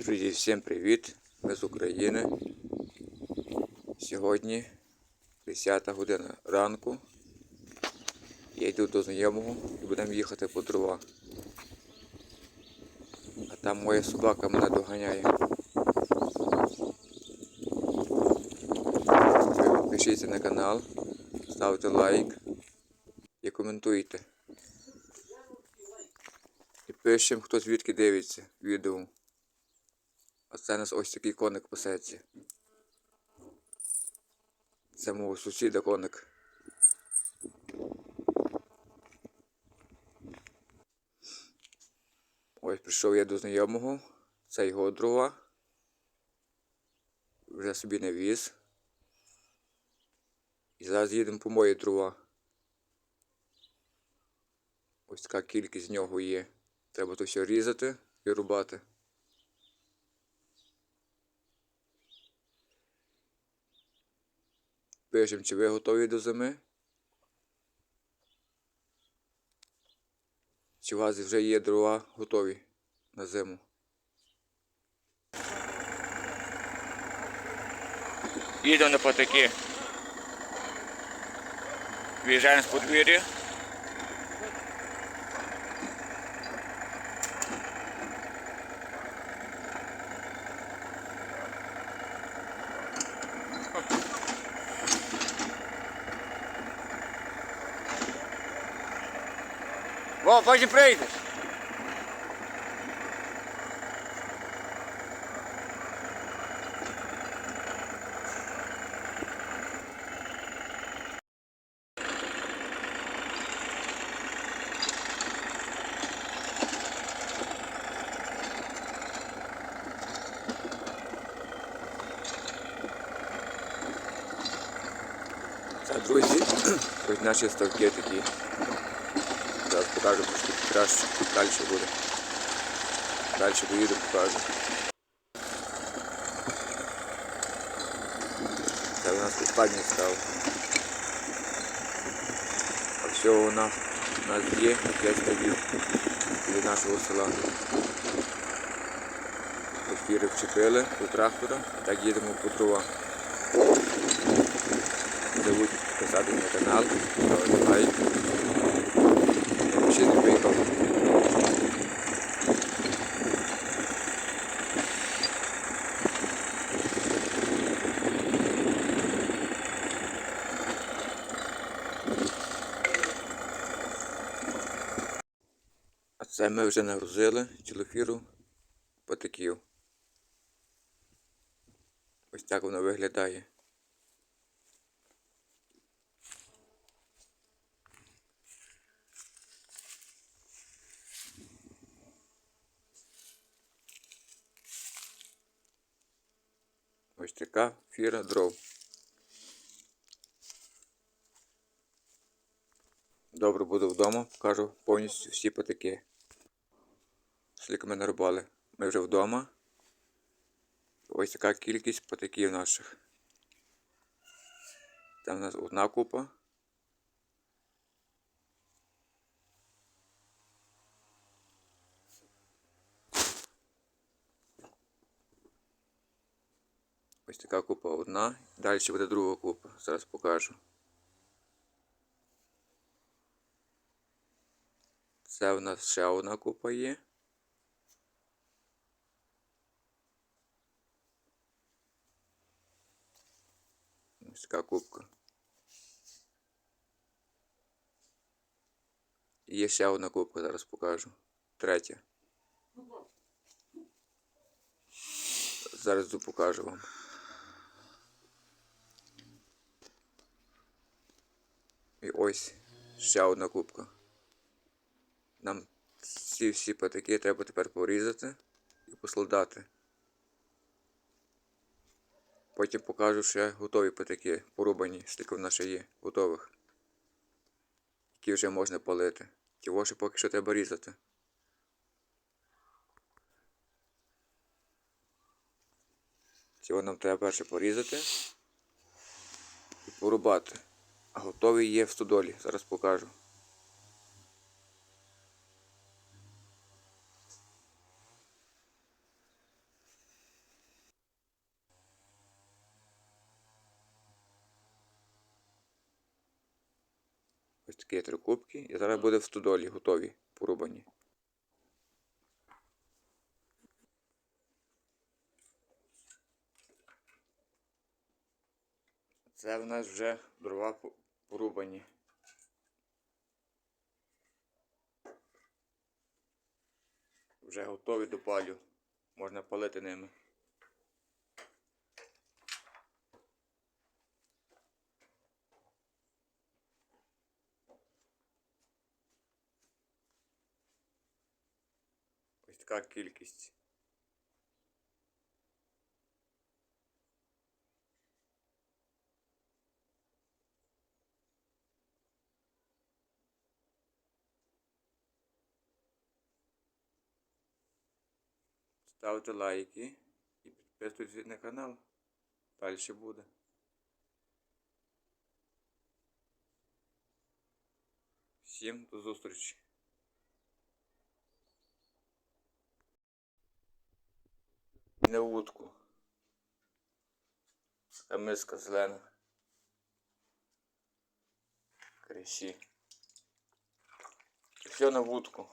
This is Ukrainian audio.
Друзі, всім привіт! Ми з України. Сьогодні 10 година ранку. Я йду до знайомого і будемо їхати по дрова. А там моя собака мене доганяє. Підпишіться на канал, ставте лайк і коментуйте. І пишемо, хто звідки дивиться відео. А це у нас ось такий коник пасеться. Це мого сусіда коник. Ось прийшов я до знайомого. Це його дрова. Вже собі не віз. І зараз їдемо по мої дрова. Ось така кількість з нього є. Треба то все різати і рубати. Пишемо, чи ви готові до зими? Чи у вас вже є дрова готові на зиму? Їдемо на потаки. В'їжджаємо з подвір'я. Во, потім прийдеш. Друзі, ось наші ставки такі. Покажу трошки краще, далі буде. Далі доїду, покажу. Це у нас останній став. А всього у нас, у нас є 5 ставів від нашого села. Ефіри вчепили до трактора, так їдемо по. Не забудь писати на канал, ставити лайк. Ще не поїхав. А це ми вже нагрузили тілофіру потеків. Ось так воно виглядає. Ось така фіра дров. Добре буду вдома, покажу повністю всі потеки. Скільки ми нарубали. Ми вже вдома. Ось така кількість потеків наших. Там у нас одна купа. Ось така купа одна. Далі буде друга купа. Зараз покажу. Це в нас ще одна купа є. Купка. І Є ще одна купка, зараз покажу. Третя. Зараз покажу вам. І ось ще одна кубка. Нам ці всі патики треба тепер порізати і посладати. Потім покажу ще готові патики, порубані, скільки в нас ще є, готових. Які вже можна палити. Ті воші поки що треба різати. Цього нам треба перше порізати і порубати. А готовий є в стодолі. Зараз покажу. Такі три кубки. І зараз буде в стодолі готові, порубані. Це в нас вже дрова порубані. Вже готові до палю. Можна палити ними. така кількість. Ставте лайки і підписуйтесь на канал. Далі буде. Всім до зустрічі. На вудку. А миска зелена. Криші. Все на вудку.